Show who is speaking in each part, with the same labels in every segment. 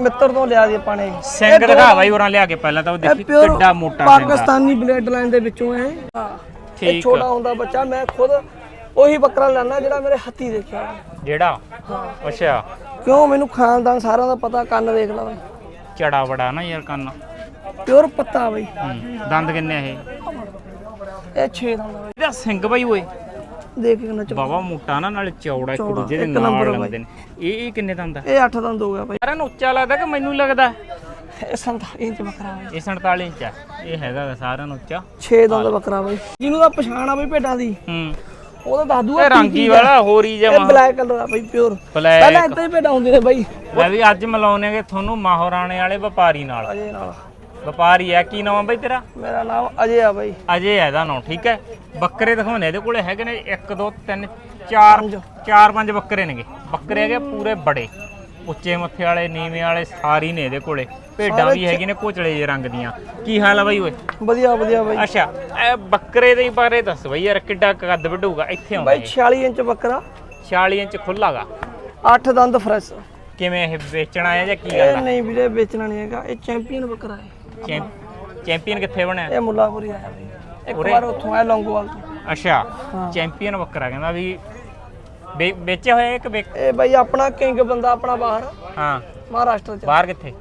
Speaker 1: ਮਿੱਤਰ ਤੋਂ ਲਿਆ ਦੀ ਆਪਾਂ ਨੇ।
Speaker 2: ਸਿੰਘ ਦਿਖਾ ਬਾਈ ਉਰਾਂ ਲਿਆ ਕੇ ਪਹਿਲਾਂ ਤਾਂ ਉਹ ਦੇਖੀ ਕਿੱਡਾ ਮੋਟਾ ਸਿੰਘ
Speaker 1: ਪਾਕਿਸਤਾਨੀ ਬਲੱਡ ਲਾਈਨ ਦੇ ਵਿੱਚੋਂ ਹੈ
Speaker 2: ਠੀਕ
Speaker 1: ਛੋਟਾ ਹੁੰਦਾ ਬੱਚਾ ਮੈਂ ਖੁਦ ਉਹੀ ਬੱਕਰਾ ਲੈਣਾ ਜਿਹੜਾ ਮੇਰੇ ਹੱਥੀ ਦੇਖਿਆ।
Speaker 2: ਜਿਹੜਾ?
Speaker 1: ਹਾਂ।
Speaker 2: ਅੱਛਾ।
Speaker 1: ਕਿਉਂ? ਮੈਨੂੰ ਖਾਨਦਾਨ ਸਾਰਿਆਂ ਦਾ ਪਤਾ ਕੰਨ ਦੇਖ ਲਾ ਬਈ।
Speaker 2: ਚੜਾ ਬੜਾ ਨਾ ਯਾਰ ਕੰਨ।
Speaker 1: ਪਿਓਰ ਪੱਤਾ ਬਈ।
Speaker 2: ਦੰਦ ਕਿੰਨੇ ਇਹ?
Speaker 1: ਇਹ 6 ਦਾ ਬਈ।
Speaker 2: ਇਹਦਾ ਸਿੰਘ ਬਾਈ ਓਏ।
Speaker 1: ਦੇਖ ਕਿੰਨਾ ਚ
Speaker 2: ਬਾਵਾ ਮੋਟਾ ਨਾ ਨਾਲ ਚੌੜਾ ਇੱਕ
Speaker 1: ਚੌੜਾ,
Speaker 2: ਦੂਜੇ ਦੇ
Speaker 1: ਇੱਕ
Speaker 2: ਨਾਲ ਲੱਗਦੇ ਨੇ। ਇਹ ਇਹ ਕਿੰਨੇ ਦੰਦ ਆ
Speaker 1: ਇਹ 8 ਦੰਦ ਹੋ ਗਿਆ ਬਈ।
Speaker 2: ਸਾਰਿਆਂ ਨੂੰ ਉੱਚਾ ਲੱਗਦਾ ਕਿ ਮੈਨੂੰ ਲੱਗਦਾ?
Speaker 1: ਇਹ 47 ਇੰਚ ਬੱਕਰਾ ਬਈ।
Speaker 2: ਇਹ 47 ਇੰਚ ਆ। ਇਹ ਹੈਗਾ ਗਾ ਸਾਰਿਆਂ ਨੂੰ ਉੱਚਾ।
Speaker 1: 6 ਦੰਦ ਬੱਕਰਾ ਬਈ। ਜਿਹਨੂੰ ਤਾਂ ਪਛਾਣ ਆ ਬਈ ਭੇਡਾਂ ਦੀ।
Speaker 2: ਹੂੰ।
Speaker 1: ਉਹ ਤਾਂ ਦੱਸ ਦੂਗਾ
Speaker 2: ਇਹ ਰੰਗੀ ਵਾਲਾ ਹੋਰ
Speaker 1: ਇਹ
Speaker 2: ਜਮਾ
Speaker 1: ਬਲੈਕ ਕਲਰ ਆ ਬਈ ਪਿਓਰ। ਪਹਿਲਾਂ
Speaker 2: ਬਲੈਕ
Speaker 1: ਇੱਦਾਂ ਹੀ ਭੇਡਾਂ ਹੁੰਦੀਆਂ ਨੇ ਬਈ।
Speaker 2: ਲੈ ਵੀ ਅੱਜ ਮਿਲਾਉਣੇਗੇ ਤੁਹਾਨੂੰ ਮਾਹੌਰਾਣੇ ਵਾਲੇ ਵਪਾਰੀ ਨਾਲ।
Speaker 1: ਅਜੇ ਨਾਲ।
Speaker 2: ਵਪਾਰੀ ਹੈ ਕੀ ਨਾਮ ਆ ਬਈ ਤੇਰਾ?
Speaker 1: ਮੇਰਾ ਨਾਮ ਅਜੇ ਆ ਬਈ।
Speaker 2: ਅਜੇ ਹੈ ਇਹਦਾ ਨਾਮ ਠੀਕ ਹੈ? ਬੱਕਰੇ ਦਿਖਾਉਣੇ ਇਹਦੇ ਕੋਲੇ ਹੈਗੇ ਨੇ 1 2 3 4 4 5 ਬੱਕਰੇ ਨੇਗੇ। ਬੱਕਰੇ ਹੈਗੇ ਪੂਰੇ ਬੜੇ ਉੱਚੇ ਮੱਥੇ ਵਾਲੇ ਨੀਵੇਂ ਵਾਲੇ ਸਾਰੀ ਨੇ ਇਹਦੇ ਕੋਲੇ। ਭੇਡਾਂ ਵੀ ਹੈਗੇ ਨੇ ਕੋਚਲੇ ਜਿਹੇ ਰੰਗ ਦੀਆਂ। ਕੀ ਹਾਲ ਆ ਬਾਈ ਓਏ?
Speaker 1: ਵਧੀਆ ਵਧੀਆ ਬਈ।
Speaker 2: ਅੱਛਾ ਇਹ ਬੱਕਰੇ ਦੇ ਬਾਰੇ ਦੱਸ ਬਈ ਯਾਰ ਕਿੱਡਾ ਕੱਦ ਵੱਡੂਗਾ ਇੱਥੇ ਆਉਂਦਾ
Speaker 1: ਬਈ 46 ਇੰਚ ਬੱਕਰਾ।
Speaker 2: 46 ਇੰਚ ਖੁੱਲਾਗਾ।
Speaker 1: 8 ਦੰਦ ਫਰੈਸ਼
Speaker 2: ਕਿਵੇਂ ਇਹ ਵੇਚਣਾ ਹੈ ਜਾਂ ਕੀ ਗੱਲ ਆ?
Speaker 1: ਨਹੀਂ ਵੀਰੇ ਵੇਚਣਾ ਨਹੀਂ ਹੈਗਾ ਇਹ ਚੈਂਪੀਅਨ ਬੱਕਰਾ ਹੈ
Speaker 2: ਚੈਂਪੀਅਨ ਕਿੱਥੇ ਬਣਿਆ?
Speaker 1: ਇਹ ਮੁੱਲਾਪੁਰੀ ਆਇਆ ਬਈ। ਇੱਕ
Speaker 2: ਉਰੇ?
Speaker 1: ਵਾਰ ਉੱਥੋਂ ਆਇਆ ਲੌਂਗੋਵਾਲ ਤੋਂ।
Speaker 2: ਅੱਛਾ
Speaker 1: ਹਾਂ।
Speaker 2: ਚੈਂਪੀਅਨ ਬੱਕਰਾ ਕਹਿੰਦਾ ਵੀ ਵੇ- ਵੇਚਿਆ ਹੋਇਆ ਇੱਕ ਵੇਚ
Speaker 1: ਇਹ ਬਈ ਆਪਣਾ ਕਿੰਗ ਬੰਦਾ ਆਪਣਾ ਬਾਹਰ।
Speaker 2: ਹਾਂ।
Speaker 1: ਮਹਾਰਾਸ਼ਟਰ ਚ।
Speaker 2: ਬਾਹਰ ਕਿੱਥੇ?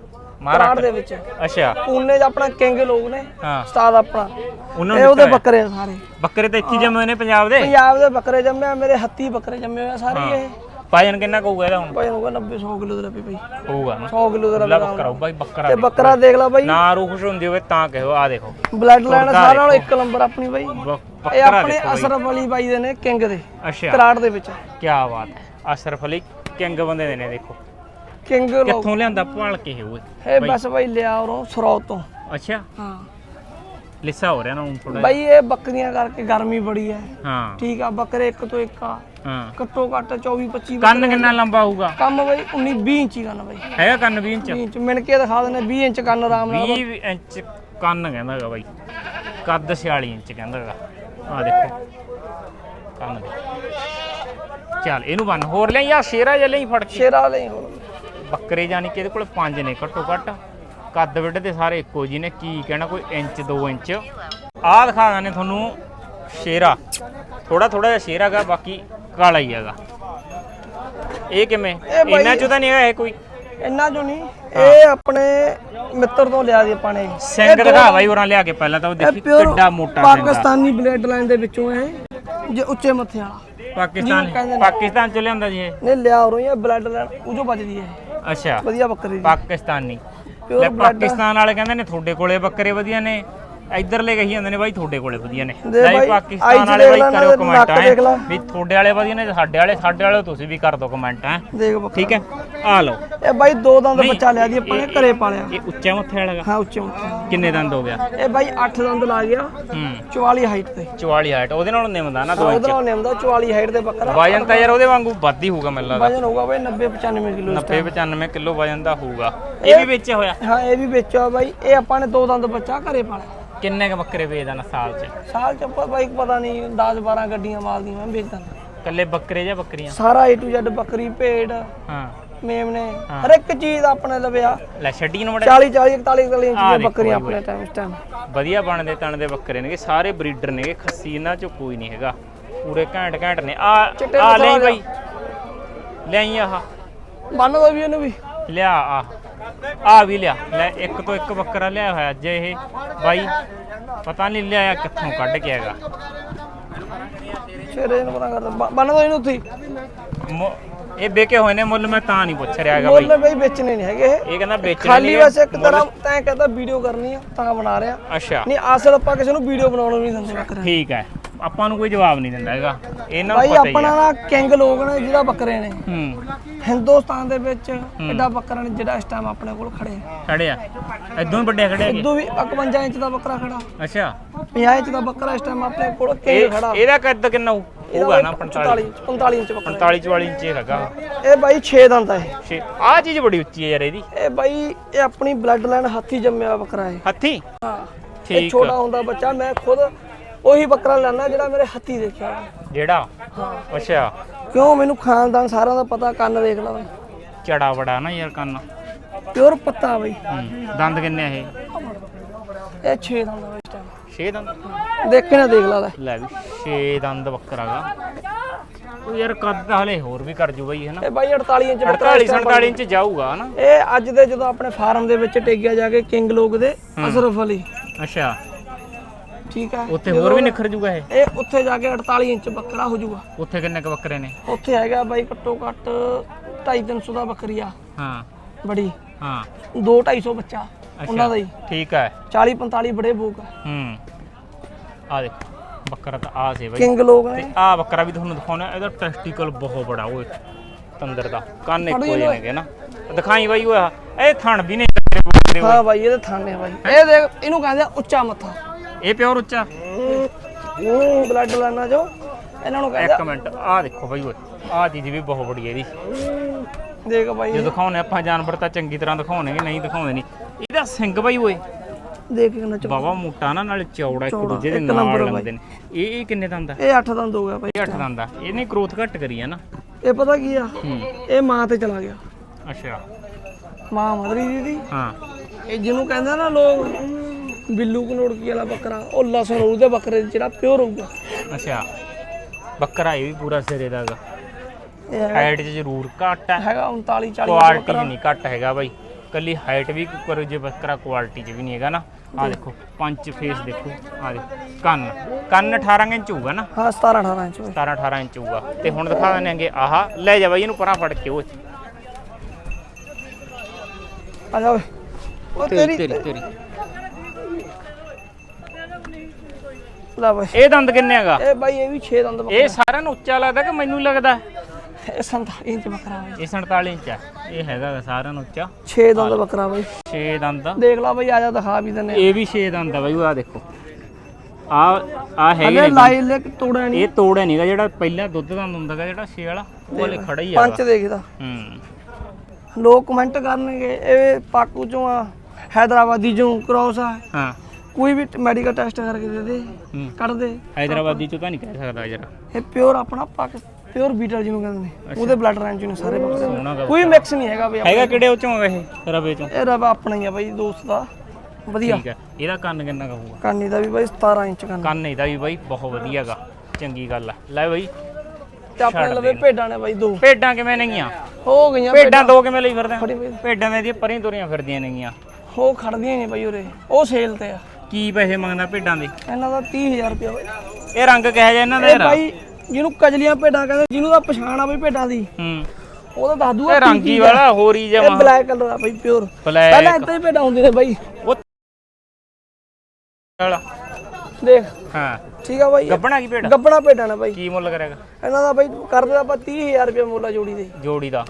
Speaker 2: ਮਹਾਰਾਸ਼ਟਰ।
Speaker 1: ਦੇ ਵਿੱਚ।
Speaker 2: ਅੱਛਾ।
Speaker 1: ਪੂਨੇ 'ਚ ਆਪਣਾ ਕਿੰਗ ਲੋਕ ਨੇ
Speaker 2: ਹਾਂ।
Speaker 1: ਉਸਤਾਦ ਆਪਣਾ।
Speaker 2: ਉਹਨਾਂ
Speaker 1: ਇਹ
Speaker 2: ਨੂੰ
Speaker 1: ਉਹਦੇ
Speaker 2: ਦਿੱਤਾ
Speaker 1: ਬੱਕਰੇ ਆ ਸਾਰੇ।
Speaker 2: ਬੱਕਰੇ ਤਾਂ ਇੱਥੇ ਹੀ ਜੰਮੇ ਨੇ ਪੰਜਾਬ ਦੇ?
Speaker 1: ਪੰਜਾਬ ਦੇ ਬੱਕਰੇ ਜੰਮੇ ਆ ਮੇਰੇ ਹੱਥੀ ਬੱਕਰੇ ਜੰਮੇ ਹੋਏ ਆ ਸਾਰੇ ਇਹ।
Speaker 2: ਭਾਜਨ ਕਿੰਨਾ ਕਹੂਗਾ ਇਹਦਾ ਹੁਣ?
Speaker 1: ਭਾਈ ਹੋਊਗਾ 90 100 ਕਿਲੋ ਦਾ ਲੱਭੀ ਬਈ
Speaker 2: ਹੋਊਗਾ ਨਾ।
Speaker 1: 100 ਕਿਲੋ ਦਾ
Speaker 2: ਲਾ
Speaker 1: ਲੱਭੀ
Speaker 2: ਬੱਕਰਾ ਹੋਊ ਬਾਈ ਬੱਕਰਾ
Speaker 1: ਤੇ
Speaker 2: ਦੇਖੋ।
Speaker 1: ਬੱਕਰਾ ਦੇਖ ਲੈ ਬਈ
Speaker 2: ਨਾ ਰੂਹ ਖੁਸ਼ ਹੁੰਦੀ ਹੋਵੇ ਤਾਂ ਕਹੋ ਆ ਦੇਖੋ।
Speaker 1: ਬਲੱਡ ਲਾਈਨ ਸਾਰਿਆਂ ਨਾਲੋਂ ਇੱਕ ਨੰਬਰ ਆਪਣੀ
Speaker 2: ਬ-
Speaker 1: ਇਹ
Speaker 2: ਬੱਕਰਾ
Speaker 1: ਆਪਣੇ
Speaker 2: ਦੇਖੋ
Speaker 1: ਅਸਰਫ ਅਲੀ ਬਾਈ ਦੇ ਨੇ ਕਿੰਗ ਦੇ
Speaker 2: ਅੱਛਾ।
Speaker 1: ਕਰਾੜ ਦੇ ਵਿੱਚ।
Speaker 2: ਕੀ ਬਾਤ ਹੈ। ਅਸ਼ਰਫ ਅਲੀ ਕਿੰਗ ਬੰਦੇ ਦੇ ਨੇ ਦੇਖੋ।
Speaker 1: ਕਿੰਗ ਲੋਕ।
Speaker 2: ਕਿੱਥੋਂ ਲਿਆਂਦਾ ਭਾਲ ਕੇ ਇਹ ਓਏ?
Speaker 1: ਇਹ ਬਸ ਬਈ ਲਿਆ ਉਰੋਂ ਸਰੋਤ ਤੋਂ।
Speaker 2: ਅੱਛਾ।
Speaker 1: ਹਾਂ।
Speaker 2: ਲਿੱਸਾ ਹੋ ਰਿਹਾ ਨਾ ਹੁਣ ਥੋੜਾ
Speaker 1: ਬਈ ਇਹ ਬੱਕਰੀਆਂ ਕਰਕੇ ਗਰਮੀ ਬੜੀ ਹੈ।
Speaker 2: ਹਾਂ।
Speaker 1: ਠੀਕ ਆ ਬੱਕਰੇ ਇੱਕ ਤੋਂ ਇੱਕ ਆ।
Speaker 2: ਹਾਂ।
Speaker 1: ਘੱਟੋ ਘੱਟ 24 25
Speaker 2: ਕੰਨ ਕਿੰਨਾ ਲੰਬਾ ਹੋਊਗਾ?
Speaker 1: ਕੰਮ ਬਈ 19 20 ਇੰਚੀ ਕੰਨ ਬਈ।
Speaker 2: ਹੈਗਾ ਕੰਨ 20 ਇੰਚ?
Speaker 1: 20 ਇੰਚ। ਮਿਣ ਕੇ ਦਿਖਾ ਦਿੰਦੇ 20 ਇੰਚ ਕੰਨ ਆਰਾਮ ਨਾਲ
Speaker 2: 20 ਇੰਚ ਕੰਨ ਕਹਿੰਦਾ ਹੈਗਾ ਬਾਈ। ਕੱਦ 46 ਇੰਚ ਕਹਿੰਦਾ ਹੈਗਾ ਆ ਦੇਖੋ। ਕੰਨ ਦੇ। ਚੱਲ ਇਹਨੂੰ ਬੰਨ। ਹੋਰ ਲੈ ਆ? ਸ਼ੇਰਾ ਜਾਂ ਲਈ ਫੜ ਕੇ?
Speaker 1: ਸ਼ੇਰਾ ਲਈ ਹੁਣ
Speaker 2: ਬੱਕਰੇ ਜਾਨੀ ਕਿ ਇਹਦੇ ਕੋਲ ਪੰਜ ਨੇ ਘੱਟੋ ਘੱਟ। ਕੱਦ ਵਿੱਡ ਤੇ ਸਾਰੇ ਇੱਕੋ ਜੀ ਨੇ। ਕੀ ਕਹਿਣਾ ਕੋਈ ਇੰਚ 2 ਇੰਚ? ਆਹ ਦਿਖਾ ਦਾਂ ਨੇ ਤੁਹਾਨੂੰ ਸ਼ੇਰਾ। ਥੋੜਾ ਥੋੜਾ ਜਿਹਾ ਸ਼ੇਰਾ ਹੈਗਾ ਬਾਕੀ ਕਾਲਾ ਹੀ ਹੈਗਾ। ਇਹ ਕਿਵੇਂ?
Speaker 1: ਇਹ ਬਾਈ-
Speaker 2: ਇਹਨਾਂ ਚੋਂ ਤਾਂ ਨਹੀਂ ਹੈਗਾ ਇਹ ਕੋਈ?
Speaker 1: ਇੰਨਾ ਜੋ ਨਹੀਂ। ਇਹ ਆਪਣੇ ਮਿੱਤਰ ਤੋਂ ਲਿਆ ਦੀ ਆਪਾਂ ਨੇ।
Speaker 2: ਸਿੰਘ ਦਿਖਾ ਬਾਈ ਉਰਾਂ ਲਿਆ ਕੇ ਪਹਿਲਾਂ ਤਾਂ ਉਹ ਦੇਖੀ ਕਿੱਡਾ ਮੋਟਾ ਸਿੰਘ ਆ।
Speaker 1: ਪਾਕਿਸਤਾਨੀ ਬਲੱਡ ਲਾਈਨ ਦੇ ਵਿੱਚੋਂ ਹੈ ਜੇ ਉੱਚੇ ਮੱਥੇ ਵਾਲਾ।
Speaker 2: ਪਾਕਿਸਤਾਨ
Speaker 1: ਕਹਿੰਦੇ।
Speaker 2: ਪਾਕਿਸਤਾਨ ਚ ਲਿਆਂਦਾ ਜੀ ਇਹ?
Speaker 1: ਨੇ ਲਿਆ ਉਰੋਂ ਇਹ ਬਲੱਡ ਲਾਈਨ ਉਜੋ ਵੱਜਦੀ ਹੈ।
Speaker 2: ਅੱਛਾ।
Speaker 1: ਵਧੀਆ ਬੱਕਰੀ ਦੀ
Speaker 2: ਪਾਕਿਸਤਾਨੀ।
Speaker 1: Pure
Speaker 2: ਲੈ
Speaker 1: blood-
Speaker 2: ਪਾਕਿਸਤਾਨ ਵਾਲੇ ਕਹਿੰਦੇ ਨੇ ਤੁਹਾਡੇ ਕੋਲੇ ਬੱਕਰੇ ਵਧੀਆ ਨੇ। ਇੱਧਰਲੇ ਕਹੀ ਜਾਂਦੇ ਨੇ ਬਾਈ ਤੁਹਾਡੇ ਕੋਲੇ ਵਧੀਆ ਨੇ। ਲੈ ਪਾਕਿਸਤਾਨ ਵਾਲੇ ਬਾਈ
Speaker 1: ਨੱਕ
Speaker 2: ਕਮੈਂਟ ਹੈ। ਵੀ ਤੁਹਾਡੇ ਵਾਲੇ ਵਧੀਆ ਨੇ ਸਾਡੇ ਵਾਲੇ ਸਾਡੇ ਵਾਲੇ ਤੁਸੀਂ ਵੀ ਕਰ ਦਿਓ ਕਮੈਂਟ ਹੈ। ਠੀਕ ਹੈ? ਆ ਲਓ।
Speaker 1: ਇਹ ਬਾਈ ਦੋ ਦੰਦ ਬੱਚਾ ਲਿਆ ਦੀ ਆਪਾਂ ਨੇ ਘਰੇ ਪਾਲਿਆ
Speaker 2: ਇਹ ਉੱਚੇ ਮੱਥੇ ਵਾਲਾ।
Speaker 1: ਹਾਂ ਉੱਚੇ ਮੱਥੇ
Speaker 2: ਕਿੰਨੇ ਦੰਦ ਹੋ ਗਿਆ?
Speaker 1: ਇਹ ਬਾਈ 8 ਦੰਦ ਲਾ ਗਿਆ
Speaker 2: ਹੂੰ।
Speaker 1: 44 ਹਾਈਟ ਤੇ।
Speaker 2: 44 ਹਾਈਟ ਉਹਦੇ ਨਾਲ ਨਿਮਦਾ ਨਾ 2
Speaker 1: ਉਹਦੇ
Speaker 2: ਇੰਚ।
Speaker 1: ਨਾਲ ਨਿਮਦਾ 44 ਹਾਈਟ ਦੇ ਬੱਕਰਾ।
Speaker 2: ਵਜਨ ਤਾਂ ਯਾਰ ਉਹਦੇ ਵਾਂਗੂ ਵੱਧ ਹੀ ਹੋਊਗਾ ਮੈਨੂੰ ਲੱਗਦਾ।
Speaker 1: ਵਜਨ ਹੋਊਗਾ ਬਾਈ 90 95 ਕਿਲੋ
Speaker 2: 90 95 ਕਿਲੋ ਵਜਨ ਦਾ ਹੋਊਗਾ। ਇਹ ਵੀ ਵੇਚਿਆ ਹੋਇਆ।
Speaker 1: ਹਾਂ ਇਹ ਵੀ ਵੇਚਿਆ ਬਾਈ। ਇਹ ਆਪਾਂ ਨੇ ਦੋ ਦੰਦ ਬੱਚਾ ਘਰੇ ਪਾਲਿਆ
Speaker 2: ਕਿੰਨੇ ਕ ਬੱਕਰੇ ਵੇਚਦਾ ਨਾ ਸਾਲ ਚ?
Speaker 1: ਸਾਲ ਚ ਆਪਾਂ ਬਾਈ ਪਤਾ ਨਹੀਂ 10 12 ਗੱਡੀਆਂ ਮਾਲ ਦੀਆਂ ਮੈਂ ਵੇਚਦਾ
Speaker 2: ਕੱਲੇ ਬੱਕਰੇ ਜਾਂ ਬੱਕਰੀਆਂ?
Speaker 1: ਸਾਰਾ A to Z ਬੱਕਰੀ ਭੇਡ
Speaker 2: ਹਾਂ।
Speaker 1: ਮੇਮਨੇ ਹਰ ਇੱਕ ਚੀਜ਼ ਆਪਣੇ ਲਵਿਆ
Speaker 2: ਲੈ ਛੱਡੀ ਨੂੰ ਮੜਾ।
Speaker 1: 40 40 41 41 ਇੰਚ
Speaker 2: ਆਹ
Speaker 1: ਦੀਆਂ
Speaker 2: ਦੇਖੋ
Speaker 1: ਬੱਕਰੀਆਂ
Speaker 2: ਬਾਈ
Speaker 1: ਆਪਣੇ ਟਾਈਮ ਇਸ ਟਾਈਮ
Speaker 2: ਵਧੀਆ ਬਣਦੇ ਤਣ ਦੇ ਬੱਕਰੇ ਨੇਗੇ ਸਾਰੇ ਬਰੀਡਰ ਨੇਗੇ ਖੱਸੀ ਇਹਨਾਂ ਚੋਂ ਕੋਈ ਨਹੀਂ ਹੈਗਾ। ਪੂਰੇ ਘੈਂਟ ਘੈਂਟ ਨੇ। ਆ
Speaker 1: ਚਿੱਟੇ
Speaker 2: ਆ
Speaker 1: ਮਸਲਾ
Speaker 2: ਲਈ ਬਈ। ਲਿਆਈ ਆਹ।
Speaker 1: ਬੰਨ ਦੋ ਵੀ ਇਹਨੂੰ ਵੀ।
Speaker 2: ਲਿਆ ਆ ਆ ਵੀ ਲਿਆ। ਲੈ ਇੱਕ ਤੋਂ ਇੱਕ ਬੱਕਰਾ ਲਿਆ ਹੋਇਆ ਅੱਜ ਇਹ ਬਾਈ ਪਤਾ ਨਹੀਂ ਲਿਆਇਆ ਕਿੱਥੋਂ ਕੱਢ ਕੇ ਹੈਗਾ।
Speaker 1: ਸ਼ੇਰੇ ਨੂੰ ਪਤਾ ਕਰਦਾ। ਬ- ਬੰਨ ਦੋ ਇਹਨੂੰ ਉੱਥੇ ਹੀ।
Speaker 2: ਮੁ- ਇਹ ਵੇਕੇ ਹੋਏ ਨੇ ਮੁੱਲ ਮੈਂ ਤਾਂ ਨਹੀਂ ਪੁੱਛ ਰਿਹਾ ਹੈਗਾ ਬਾਈ
Speaker 1: ਮੁੱਲ ਬਈ। ਵੇਚਣੇ ਨਹੀਂ ਹੈਗੇ ਇਹ।
Speaker 2: ਇਹ ਕਹਿੰਦਾ ਵੇਚਣੇ
Speaker 1: ਖਾਲੀ
Speaker 2: ਨਹੀਂ
Speaker 1: ਬਸ ਇੱਕ ਤਰ੍ਹਾਂ ਤੈਂ ਕਹਿੰਦਾ ਵੀਡੀਓ ਕਰਨੀ ਆ ਤਾਂ ਬਣਾ ਰਿਹਾ।
Speaker 2: ਅੱਛਾ।
Speaker 1: ਨਹੀਂ ਅਸਲ ਆਪਾਂ ਕਿਸੇ ਨੂੰ ਵੀਡੀਓ ਬਣਾਉਣ ਨੂੰ ਨਹੀਂ ਦਿੰਦੇ ਬੱਕਰੇ।
Speaker 2: ਠੀਕ ਹੈ। ਆਪਾਂ ਨੂੰ ਕੋਈ ਜਵਾਬ ਨਹੀਂ ਦਿੰਦਾ ਹੈਗਾ। ਇਹਨਾਂ ਨੂੰ ਪਤਾ ਹੀ
Speaker 1: ਆਪਣਾ
Speaker 2: ਹੈ
Speaker 1: ਨਾ ਕਿੰਗ ਲੋਕ ਨੇ ਜਿਹਦਾ ਬੱਕਰੇ ਨੇ।
Speaker 2: ਹੂੰ।
Speaker 1: ਹਿੰਦੁਸਤਾਨ ਦੇ ਵਿੱਚ ਐਡਾ ਬੱਕਰਾ ਨੇ ਜਿਹੜਾ ਇਸ ਟਾਈਮ ਆਪਣੇ ਕੋਲ ਖੜੇ ਆ।
Speaker 2: ਖੜੇ ਆ। ਇਦੋਂ ਵੱਡੇ ਖੜੇ ਹੈਗੇ
Speaker 1: ਇਦੋਂ ਵੀ 51 ਇੰਚ ਦਾ ਬੱਕਰਾ ਖੜਾ।
Speaker 2: ਅੱਛਾ।
Speaker 1: 50 ਇੰਚ ਦਾ ਬੱਕਰਾ ਇਸ ਟਾਈਮ ਆਪਣੇ ਕੋਲ ਕਿੰਗ ਖੜਾ।
Speaker 2: ਇਹਦਾ ਕੱਦ ਕਿੰਨਾ ਹੋਊ? ਹੋਊਗਾ ਨਾ 45
Speaker 1: 45 ਇੰਚ 45 ਇੰਚ ਬੱਕਰਾ।
Speaker 2: 45 44 ਇੰਚ ਹੀ ਹੈਗਾ।
Speaker 1: ਇਹ ਬਾਈ 6 ਦੰਦ ਆ ਇਹ।
Speaker 2: ਛੇ। ਆ ਚੀਜ਼ ਬੜੀ ਉੱਚੀ ਹੈ ਯਾਰ ਇਹਦੀ।
Speaker 1: ਇਹ ਬਾਈ ਇਹ ਆਪਣੀ ਬਲੱਡ ਲਾਈਨ ਹੱਥੀ ਜੰਮਿਆ ਬੱਕਰਾ ਹੈ
Speaker 2: ਹੱਥੀ?
Speaker 1: ਹਾਂ। ਇਹ ਛੋਟਾ ਹੁੰਦਾ ਬੱਚਾ ਮੈਂ ਖੁਦ ਉਹੀ ਬੱਕਰਾ ਲੈਣਾ ਜਿਹੜਾ ਮੇਰੇ ਹੱਥੀ ਦੇਖਿਆ
Speaker 2: ਜਿਹੜਾ? ਅੱਛਾ।
Speaker 1: ਕਿਉਂ? ਮੈਨੂੰ ਖਾਨਦਾਨ ਸਾਰਿਆਂ ਦਾ ਪਤਾ ਕੰਨ ਦੇਖ ਲਾ ਬਾਈ
Speaker 2: ਚੜਾ ਬੜਾ ਨਾ ਯਾਰ ਕੰਨ।
Speaker 1: ਪਿਓਰ ਪੱਤਾ ਬਈ।
Speaker 2: ਹੂੰ। ਦੰਦ ਕਿੰਨੇ ਆ ਇਹ?
Speaker 1: ਇਹ 6 ਦਾ ਹੁੰਦਾ ਇਸ ਟਾਈਮ
Speaker 2: 6 ਦੰਦ?
Speaker 1: ਦੇਖ ਕੇ ਨਾ ਦੇਖ ਲਾ ਲੈ।
Speaker 2: ਲੈ ਵੀ 6 ਦੰਦ ਬੱਕਰਾਗਾ ਉਹ ਯਾਰ ਕੱਦ ਤਾਂ ਹਲੇ ਹੋਰ ਵੀ ਕਰ ਜੂ ਬਈ ਹਨਾ?
Speaker 1: ਇਹ ਬਾਈ 48 ਇੰਚ ਬੱਕਰਾ
Speaker 2: 48 47 ਇੰਚ ਜਾਊਗਾ ਹਨਾ?
Speaker 1: ਇਹ ਅੱਜ ਦੇ ਜਦੋਂ ਆਪਣੇ ਫਾਰਮ ਦੇ ਵਿੱਚ ਟੇਕਿਆ ਜਾ ਕੇ ਕਿੰਗ ਲੋਕ ਦੇ ਅਸਰਫ ਅਲੀ।
Speaker 2: ਅੱਛਾ।
Speaker 1: ਠੀਕ ਹੈ?
Speaker 2: ਉੱਥੇ ਹੋਰ ਵੀ ਨਿਖਰ ਜੂਗਾ ਇਹ?
Speaker 1: ਇਹ ਉੱਥੇ ਜਾ ਕੇ 48 ਇੰਚ ਬੱਕਰਾ ਹੋ ਜਾਊਗਾ
Speaker 2: ਉੱਥੇ ਕਿੰਨੇ ਕ ਬੱਕਰੇ ਨੇ?
Speaker 1: ਉੱਥੇ ਹੈਗਾ ਬਾਈ ਘੱਟੋ ਘੱਟ 2.5 ਦਾ ਬੱਕਰੀ ਆ
Speaker 2: ਹਾਂ।
Speaker 1: ਬੜੀ।
Speaker 2: ਹਾਂ।
Speaker 1: 2 250 ਬੱਚਾ ਉਹਨਾਂ ਦਾ ਹੀ।
Speaker 2: ਠੀਕ ਹੈ।
Speaker 1: 40 45 ਬੜੇ ਬੂਕ
Speaker 2: ਹੂੰ। ਆ ਦੇਖੋ ਬੱਕਰਾ ਤਾਂ ਆ ਸੇ ਬਈ।
Speaker 1: ਕਿੰਗ ਲੋਕ ਨੇ।
Speaker 2: ਆ ਬੱਕਰਾ ਵੀ ਤੁਹਾਨੂੰ ਦਿਖਾਉਣਾ ਇਹਦਾ ਟੈਸਟੀਕਲ ਬਹੁਤ ਬੜਾ ਓਏ। ਤੰਦਰ ਦਾ ਕੰਨ ਇੱਕੋ ਜਿਹੇ ਨੇਗੇ ਨਾ। ਦਿਖਾਈ ਬਾਈ ਓਏ ਇਹ ਥਣ ਵੀ ਨੇ
Speaker 1: ਹਾਂ ਬਾਈ ਇਹਦੇ ਥਾਣੇ ਬਾਈ। ਇਹ ਦੇਖ ਇਹਨੂੰ ਕਹਿੰਦੇ ਆ ਉੱਚਾ ਮੱਥਾ।
Speaker 2: ਇਹ ਪਿਓਰ ਉੱਚਾ।
Speaker 1: ਉਹ ਬਲੱਡ ਲਾਈਨਾਂ ਜੋ। ਇਹਨਾਂ ਨੂੰ ਕਹਿੰਦੇ
Speaker 2: ਇੱਕ ਮਿੰਟ ਆ ਦੇਖੋ ਬਾਈ ਓਏ ਆ ਚੀਜ਼ ਵੀ ਬਹੁਤ ਹੈ ਇਹਦੀ।
Speaker 1: ਦੇਖ ਬਾਈ।
Speaker 2: ਜੇ ਦਿਖਾਉਣੇ ਆਪਾਂ ਜਾਨਵਰ ਤਾਂ ਚੰਗੀ ਤਰ੍ਹਾਂ ਦਿਖਾਉਣਗੇ ਨਹੀਂ ਦਿਖਾਉਂਦੇ ਨਹੀਂ। ਇਹਦਾ ਸਿੰਘ ਬਾਈ ਓਏ।
Speaker 1: ਦੇਖ ਕਿੰਨਾ ਚੌੜਾ।
Speaker 2: ਬਾਵਾ ਮੋਟਾ ਨਾ ਨਾਲ ਚੌੜਾ ਇੱਕ
Speaker 1: ਚੌੜਾ,
Speaker 2: ਦੂਜੇ ਦੇ
Speaker 1: ਇੱਕ
Speaker 2: ਨਾਲ
Speaker 1: ਬਾਈ।
Speaker 2: ਲੱਗਦੇ ਨੇ। ਇਹ ਇਹ ਕਿੰਨੇ ਦੰਦ ਆ?
Speaker 1: ਇਹ 8 ਦੰਦ ਹੋ ਗਿਆ ਬਾਈ
Speaker 2: ਇਹ 8 ਦੰਦ ਆ। ਇਹਨੇ ਗਰੋਥ ਘੱਟ ਕਰੀ ਆ ਨਾ।
Speaker 1: ਇਹ ਪਤਾ ਕੀ ਆ?
Speaker 2: ਹੂੰ।
Speaker 1: ਇਹ ਮਾਂ ਤੇ ਚਲਾ ਗਿਆ।
Speaker 2: ਅੱਛਾ।
Speaker 1: ਮਾਂ ਮਦਰੀ ਦੀ
Speaker 2: ਹਾਂ।
Speaker 1: ਇਹ ਜਿਹਨੂੰ ਕਹਿੰਦਾ ਨਾ ਲੋਕ ਬਿੱਲੂ ਕਨੋੜਕੀ ਵਾਲਾ ਬੱਕਰਾ ਉਹ ਲਸਣ ਬੱਕਰੇ ਦਾ ਜਿਹੜਾ ਪਿਓਰ ਹੋਊਗਾ।
Speaker 2: ਅੱਛਾ ਬੱਕਰਾ ਇਹ ਵੀ ਪੂਰਾ ਸਿਰੇ ਦਾ ਹੈਗਾ।
Speaker 1: ਇਹ ਹੈਗਾ-
Speaker 2: ਹਾਈਟ 'ਚ ਜ਼ਰੂਰ ਘੱਟ ਹੈ।
Speaker 1: ਹੈਗਾ 39 40
Speaker 2: ਕੁਆਲਿਟੀ 'ਚ ਨਹੀਂ ਘੱਟ ਹੈਗਾ ਬਾਈ। ਕੱਲੀ ਹਾਈਟ ਵੀ ਕਰੋ ਜੇ ਬੱਕਰਾ ਕੁਆਲਿਟੀ 'ਚ ਵੀ ਨਹੀਂ ਹੈਗਾ ਨਾ। ਆ ਦੇਖੋ ਪੰਜ ਫੇਸ ਦੇਖੋ। ਆ ਦੇਖੋ ਕੰਨ। ਕੰਨ 18 ਇੰਚ ਹੋਊਗਾ ਨਾ?
Speaker 1: ਹਾਂ 17 18 ਇੰਚ ਬਾਈ
Speaker 2: 17 18 ਇੰਚ ਹੋਊਗਾ। ਤੇ ਹੁਣ ਦਿਖਾ ਦਿੰਦੇ ਆਂਗੇ ਆਹ ਲੈ ਜਾ ਬਾਈ ਇਹਨੂੰ ਪਰਾਂ ਫੜ ਕੇ ਉਹ
Speaker 1: ਆ ਜਾ ਓਏ। ਉਹ ਤੇਰੀ
Speaker 2: ਤੇਰੀ ਤੇਰੀ।
Speaker 1: ਲੈ ਬਾਈ
Speaker 2: ਇਹ ਦੰਦ ਕਿੰਨੇ ਹੈਗਾ?
Speaker 1: ਇਹ ਬਾਈ ਇਹ ਵੀ 6 ਦੰਦ
Speaker 2: ਇਹ ਸਾਰਿਆਂ ਨੂੰ ਉੱਚਾ ਲੱਗਦਾ ਕਿ ਮੈਨੂੰ ਲੱਗਦਾ?
Speaker 1: ਇਹ 47 ਇੰਚ ਬੱਕਰਾ ਬਾਈ।
Speaker 2: ਇਹ 47 ਇੰਚ ਹੈ ਇਹ ਹੈਗਾ ਸਾਰਿਆਂ ਨੂੰ ਉੱਚਾ।
Speaker 1: 6 ਦੰਦ ਬੱਕਰਾ ਬਾਈ।
Speaker 2: 6 ਦੰਦ ਆ।
Speaker 1: ਦੇਖ ਲਾ ਬਾਈ ਆ ਜਾ ਦਿਖਾ ਵੀ ਦਿੰਨੇ
Speaker 2: ਇਹ ਵੀ 6 ਦੰਦ ਆ ਬਾਈ ਆ ਦੇਖੋ। ਆ ਆ ਹੈਗੇ
Speaker 1: ਹਲੇ ਲਾਈ ਲੈ ਕੇ ਤੋੜਿਆ ਨਹੀਂ
Speaker 2: ਇਹ ਤੋੜਿਆ ਨਹੀਂਗਾ ਜਿਹੜਾ ਪਹਿਲਾਂ ਦੁੱਧ ਦੰਦ ਹੁੰਦਾ ਗਾ ਜਿਹੜਾ 6 ਵਾਲਾ ਉਹ ਹਲੇ ਖੜਾ ਹੀ ਹੈਗਾ
Speaker 1: ਪੰਜ ਦੇਖਦਾ
Speaker 2: ਹੂੰ।
Speaker 1: ਲੋਕ ਕਮੈਂਟ ਕਰਨਗੇ ਇਹ ਪਾਕੂ ਚੋਂ ਆ ਹੈਦਰਾਬਾਦੀ ਚੋਂ ਕ੍ਰੋਸ ਆ।
Speaker 2: ਹਾਂ।
Speaker 1: ਕੋਈ ਵੀ ਮੈਡੀਕਲ ਟੈਸਟ ਕਰਕੇ ਦੇ ਦੇ ਕੱਢ ਦੇ।
Speaker 2: ਹైదరాబాదੀ ਚ ਤਾਂ ਨਹੀਂ ਕਹਿ ਸਕਦਾ ਯਾਰ।
Speaker 1: ਇਹ ਪਿਓਰ ਆਪਣਾ ਪਾਕਿਸਤਾਨ ਪਿਓਰ ਬੀਟਲ ਜਿਹਨੂੰ ਕਹਿੰਦੇ ਨੇ। ਉਹਦੇ ਬਲੱਡ ਰੈਂਜ ਨੂੰ ਸਾਰੇ
Speaker 2: ਸੋਹਣਾ ਗਾ।
Speaker 1: ਕੋਈ ਮਿਕਸ ਨਹੀਂ ਹੈਗਾ ਬਈ
Speaker 2: ਹੈਗਾ ਕਿਹੜੇ ਉਹ ਚੋਂ ਇਹ ਰਵੇ ਚੋਂ।
Speaker 1: ਇਹ ਰਬ ਆਪਣਾ ਆ ਬਾਈ ਦੋਸਤ ਦਾ। ਵਧੀਆ।
Speaker 2: ਠੀਕ ਹੈ ਇਹਦਾ ਕੰਨ ਕਿੰਨਾ ਕੁ ਹੋਊਗਾ?
Speaker 1: ਕਾਨੀ ਦਾ ਵੀ ਬਾਈ 17 ਇੰਚ ਕੰਨ।
Speaker 2: ਕੰਨ ਇਹਦਾ ਵੀ ਬਾਈ ਬਹੁਤ ਵਧੀਆਗਾ ਚੰਗੀ ਗੱਲ ਆ। ਲੈ ਬਾਈ।
Speaker 1: ਤੇ ਆਪਣੇ ਲਵੇ ਭੇਡਾਂ ਨੇ ਬਾਈ ਦੋ।
Speaker 2: ਭੇਡਾਂ ਕਿਵੇਂ ਨਹੀਂਆਂ
Speaker 1: ਹੋ ਗਈਆਂ
Speaker 2: ਭੇਡਾਂ ਦੋ ਕਿਵੇਂ ਲਈ ਫਿਰਦੇ ਆ? ਭੇਡਾਂ ਦੇ ਦੀ ਪਰੇ ਫਿਰਦੀਆਂ ਨੇਗੀਆਂ।
Speaker 1: ਉਹ ਖੜਦੀਆਂ ਨੇ ਬਾਈ ਉਰੇ। ਉਹ ਸੇਲ ਤੇ ਆ।
Speaker 2: ਕੀ ਪੈਸੇ ਮੰਗਦਾ ਭੇਡਾਂ ਦੇ?
Speaker 1: ਇਹਨਾਂ ਦਾ 30000 ਰੁਪਏ ਬਾਈ।
Speaker 2: ਇਹ ਰੰਗ ਕਿਹੋ ਜਿਹਾ ਇਹਨਾਂ ਦਾ?
Speaker 1: ਇਹ
Speaker 2: ਯਾਰ
Speaker 1: ਬਾਈ ਜਿਹਨੂੰ ਕਜਲੀਆਂ ਭੇਡਾਂ ਕਹਿੰਦੇ ਜਿਹਨੂੰ ਤਾਂ ਪਛਾਣ ਆ ਬਈ ਭੇਡਾਂ ਦੀ।
Speaker 2: ਹੂੰ।
Speaker 1: ਉਹ ਤਾਂ ਦੱਸ ਦੂਗਾ
Speaker 2: ਇਹ ਰੰਗੀ ਵਾਲਾ? ਹੋਰ
Speaker 1: ਇਹ
Speaker 2: ਜਮਾ
Speaker 1: ਬਲੈਕ ਕਲਰ ਆ ਬਾਈ ਪਿਓਰ ਪਹਿਲਾਂ ਇੱਦਾਂ ਹੀ ਭੇਡਾਂ ਹੁੰਦੀਆਂ ਨੇ ਬਾਈ।
Speaker 2: ਉਹ ਵਾਲਾ।
Speaker 1: ਦੇਖ।
Speaker 2: ਹਾਂ।
Speaker 1: ਠੀਕ ਆ ਬਾਈ।
Speaker 2: ਗੱਬਣਾ ਕੀ ਭੇਡ?
Speaker 1: ਗੱਬਣਾ ਭੇਡਾਂ ਨੇ ਬਾਈ।
Speaker 2: ਕੀ ਮੁੱਲ ਕਰੇਗਾ
Speaker 1: ਇਹਨਾਂ ਦਾ ਬਾਈ ਕਰਦੇ ਆਪਾਂ 30000 ਰੁਪਏ ਮੁੱਲ ਜੋੜੀ ਦੇ।
Speaker 2: ਜੋੜੀ ਦਾ।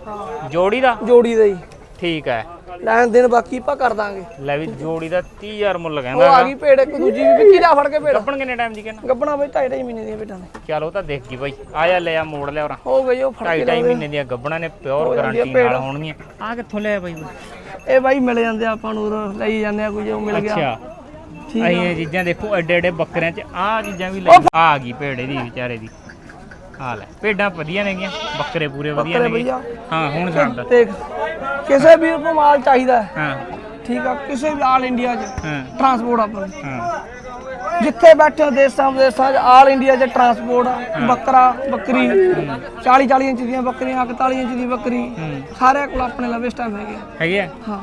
Speaker 2: ਜੋੜੀ ਦਾ?
Speaker 1: ਜੋੜੀ ਦਾ ਹੀ।
Speaker 2: ਠੀਕ ਹੈ।
Speaker 1: ਲੈਣ ਦੇਣ ਬਾਕੀ ਆਪਾਂ ਕਰ ਦਾਂਗੇ।
Speaker 2: ਲੈ ਵੀ ਜੋੜੀ ਦਾ 30000 ਮੁੱਲ
Speaker 1: ਉਹ
Speaker 2: ਕਹਿੰਦਾ
Speaker 1: ਆ ਗਈ ਭੇਡ ਇੱਕ ਦੂਜੀ ਵੀ ਵਿੱਕੀ ਜਾ ਫੜ ਕੇ ਭੇਡ।
Speaker 2: ਗੱਬਣ ਕਿੰਨੇ ਟਾਈਮ ਦੀ ਕਹਿੰਦਾ?
Speaker 1: ਗੱਬਣਾ ਬਾਈ ਢਾਈ ਢਾਈ ਮਹੀਨੇ ਦੀਆਂ ਭੇਡਾਂ ਨੇ।
Speaker 2: ਚਲ ਉਹ ਤਾਂ ਦੇਖ ਗਈ ਬਾਈ। ਆ ਜਾ ਲੈ ਆ ਮੋੜ ਲਿਆ ਉਰਾਂ।
Speaker 1: ਹੋ ਗਈ ਉਹ ਫੜ
Speaker 2: ਢਾਈ
Speaker 1: ਕੇ
Speaker 2: ਢਾਈ
Speaker 1: ਲਾਉਂਦੇ।
Speaker 2: ਮਹੀਨੇ ਦੀਆਂ ਗੱਬਣਾ ਨੇ ਪਿਓਰ
Speaker 1: ਜਾਂਦੀ ਆ
Speaker 2: ਗਾਰੰਟੀ
Speaker 1: ਭੇਡ।
Speaker 2: ਨਾਲ ਹੋਣਗੀਆਂ। ਆ ਕਿੱਥੋਂ ਲਿਆ ਬਾਈ?
Speaker 1: ਇਹ ਬਾਈ ਮਿਲ ਜਾਂਦੇ ਆ ਆਪਾਂ ਨੂੰ ਉਰੋਂ ਲਈ ਜਾਂਦੇ ਆ ਕੋਈ ਜੋ ਮਿਲ ਗਿਆ।
Speaker 2: ਅੱਛਾ।
Speaker 1: ਠੀਕ
Speaker 2: ਅਸੀਂ ਇਹ ਚੀਜ਼ਾਂ ਦੇਖੋ ਐਡੇ ਐਡੇ ਬੱਕਰਿਆਂ 'ਚ ਆਹ ਚੀਜ਼ਾਂ ਵੀ ਲੈ ਆ ਗਈ ਭੇੜੇ ਦੀ ਵਿਚਾਰੇ ਦੀ। ਆ ਲੈ ਭੇਡਾਂ ਵਧੀਆ ਨੇਗੀਆਂ ਬੱਕਰੇ ਪੂਰੇ ਵਧੀਆ
Speaker 1: ਬੱਕਰੇ
Speaker 2: ਨੇਗੇ।
Speaker 1: ਵਧੀਆ।
Speaker 2: ਹਾਂ ਹੁਣ ਛੱਡ
Speaker 1: ਦੇਖ ਕਿਸੇ ਵੀ ਨੂੰ ਮਾਲ ਚਾਹੀਦਾ ਹੈ,
Speaker 2: ਹਾਂ।
Speaker 1: ਠੀਕ ਆ ਕਿਸੇ ਵੀ ਆਲ ਇੰਡੀਆ 'ਚ
Speaker 2: ਹਾਂ।
Speaker 1: ਟਰਾਂਸਪੋਰਟ ਆਪਾਂ ਨੂੰ।
Speaker 2: ਹਾਂ।
Speaker 1: ਜਿੱਥੇ ਬੈਠੇ ਹੋ ਦੇਸਾਂ ਵਿਦੇਸਾਂ 'ਚ ਆਲ ਇੰਡੀਆ 'ਚ ਟਰਾਂਸਪੋਰਟ ਆ ਬੱਕਰਾ ਬੱਕਰੀ 40 40 ਇੰਚ ਦੀਆਂ ਬੱਕਰੀਆਂ 41 ਇੰਚ ਦੀ ਬੱਕਰੀ
Speaker 2: ਹੂੰ।
Speaker 1: ਸਾਰਿਆਂ ਕੋਲ ਆਪਣੇ ਲਵੇ ਇਸ ਟਾਈਮ ਹੈਗੇ ਆ।
Speaker 2: ਹੈਗੇ ਆ?
Speaker 1: ਹਾਂ।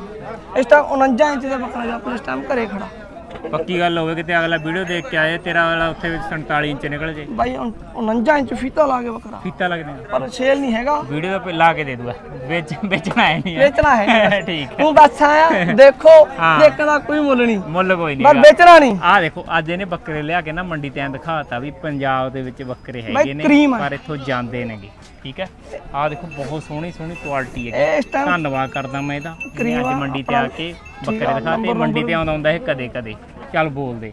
Speaker 1: ਇਸ ਟਾਈਮ 49 ਇੰਚ ਦਾ ਬੱਕਰਾ ਜੀ ਆਪਣੇ ਇਸ ਟਾਈਮ ਘਰੇ ਖੜਾ।
Speaker 2: ਪੱਕੀ ਗੱਲ ਹੋਵੇ ਕਿਤੇ ਅਗਲਾ ਵੀਡੀਓ ਦੇਖ ਕੇ ਆਏ ਤੇਰਾ ਵਾਲਾ ਉੱਥੇ ਵਿੱਚ 47 ਇੰਚ ਨਿਕਲ ਜੇ।
Speaker 1: ਬਾਈ ਉਨ- 49 ਇੰਚ ਫੀਤਾ ਲਾ ਕੇ ਬੱਕਰਾ
Speaker 2: ਫੀਤਾ ਲੱਗਦੇ ਆ
Speaker 1: ਪਰ ਸੇਲ ਨਹੀਂ ਹੈਗਾ।
Speaker 2: ਵੀਡੀਓ ਦਾ ਲਾ ਕੇ ਦੇ ਦੂਗਾ। ਵੇਚ ਵੇਚਣਾ ਹੈ ਨਹੀਂ।
Speaker 1: ਵੇਚਣਾ ਹੈ
Speaker 2: ਠੀਕ
Speaker 1: ਤੂੰ ਦੱਸ ਆਇਆ ਦੇਖੋ। ਦੇਖਣ ਦਾ ਕੋਈ ਮੁੱਲ ਨਹੀਂ।
Speaker 2: ਮੁੱਲ ਕੋਈ
Speaker 1: ਪਰ
Speaker 2: ਨਹੀਂ
Speaker 1: ਵੇਚਣਾ ਨਹੀਂ।
Speaker 2: ਆਹ ਦੇਖੋ ਅੱਜ ਇਹਨੇ ਬੱਕਰੇ ਲਿਆ ਕੇ ਨਾ ਮੰਡੀ ਤੇ ਦਿਖਾਤਾ ਵੀ ਪੰਜਾਬ ਦੇ ਵਿੱਚ ਬੱਕਰੇ ਹੈਗੇ ਨੇ। ਪਰ ਇੱਥੋਂ ਜਾਂਦੇ ਨੇਗੇ। ਠੀਕ ਹੈ? ਆਹ ਦੇਖੋ ਬਹੁਤ ਸੋਹਣੀ ਸੋਹਣੀ ਕੁਆਲਿਟੀ ਹੈ ਧੰਨਵਾਦ ਕਰਦਾ ਮੈਂ ਇਹਦਾ। ਅੱਜ ਮੰਡੀ ਤੇ ਆ ਕੇ ਬੱਕਰੇ ਦਿਖਾਤੇ
Speaker 1: ਨੰਬਰ
Speaker 2: ਮੰਡੀ ਤੇ ਆਉਂਦਾ ਹੁੰਦਾ ਇਹ ਕਦੇ ਕਦੇ। ਚੱਲ ਬੋਲ ਦੇ।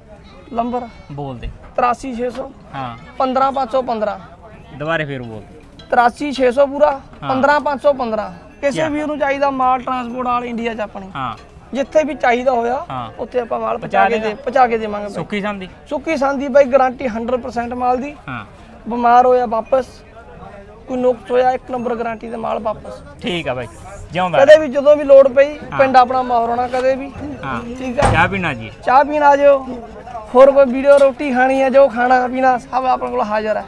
Speaker 1: ਨੰਬਰ
Speaker 2: ਬੋਲ ਦੇ।
Speaker 1: 83600
Speaker 2: ਹਾਂ।
Speaker 1: 15515
Speaker 2: ਦੁਬਾਰੇ ਫੇਰ ਬੋਲ।
Speaker 1: 83600 ਪੂਰਾ।
Speaker 2: ਹਾਂ।
Speaker 1: 15515 ਕਿਸੇ? ਵੀਰ ਨੂੰ ਚਾਹੀਦਾ ਮਾਲ ਟਰਾਂਸਪੋਰਟ ਆਲ ਇੰਡੀਆ 'ਚ ਆਪਣੀ।
Speaker 2: ਹਾਂ।
Speaker 1: ਜਿੱਥੇ ਵੀ ਚਾਹੀਦਾ ਹੋਇਆ ਉੱਥੇ ਆਪਾਂ ਮਾਲ
Speaker 2: ਪਹੁੰਚਾ
Speaker 1: ਕੇ ਦੇ। ਪਹੁੰਚਾ ਕੇ ਦੇਵਾਂਗੇ
Speaker 2: ਸੁੱਕੀ ਸੰਦੀ
Speaker 1: ਸੁੱਕੀ ਸੰਦੀ ਬਾਈ ਗਾਰੰਟੀ 100% ਮਾਲ ਦੀ।
Speaker 2: ਹਾਂ।
Speaker 1: ਬਿਮਾਰ ਹੋਇਆ ਵਾਪਸ। ਕੋਈ ਨੁਕਸ ਹੋਇਆ ਇੱਕ ਨੰਬਰ ਗਾਰੰਟੀ ਦੇ ਮਾਲ ਵਾਪਸ।
Speaker 2: ਠੀਕ ਆ ਬਾਈ। ਜਿਉਂਦਾ
Speaker 1: ਕਦੇ ਵੀ ਜਦੋਂ ਵੀ ਲੋੜ ਪਈ ਪਿੰਡ ਆਪਣਾ ਮਾਹੌਰਾਣਾ ਕਦੇ ਵੀ।
Speaker 2: ਹਾਂ।
Speaker 1: ਠੀਕ ਆ।
Speaker 2: ਚਾਹ ਪੀਣਾ ਜੀ
Speaker 1: ਚਾਹ ਪੀਣ ਆ ਜਾਓ ਹੋਰ ਕੋਈ ਵੀਡੀਓ ਰੋਟੀ ਖਾਣੀ ਹੈ ਜੋ ਖਾਣਾ ਪੀਣਾ ਸਭ ਆਪਣੇ ਕੋਲ ਹਾਜ਼ਰ ਹੈ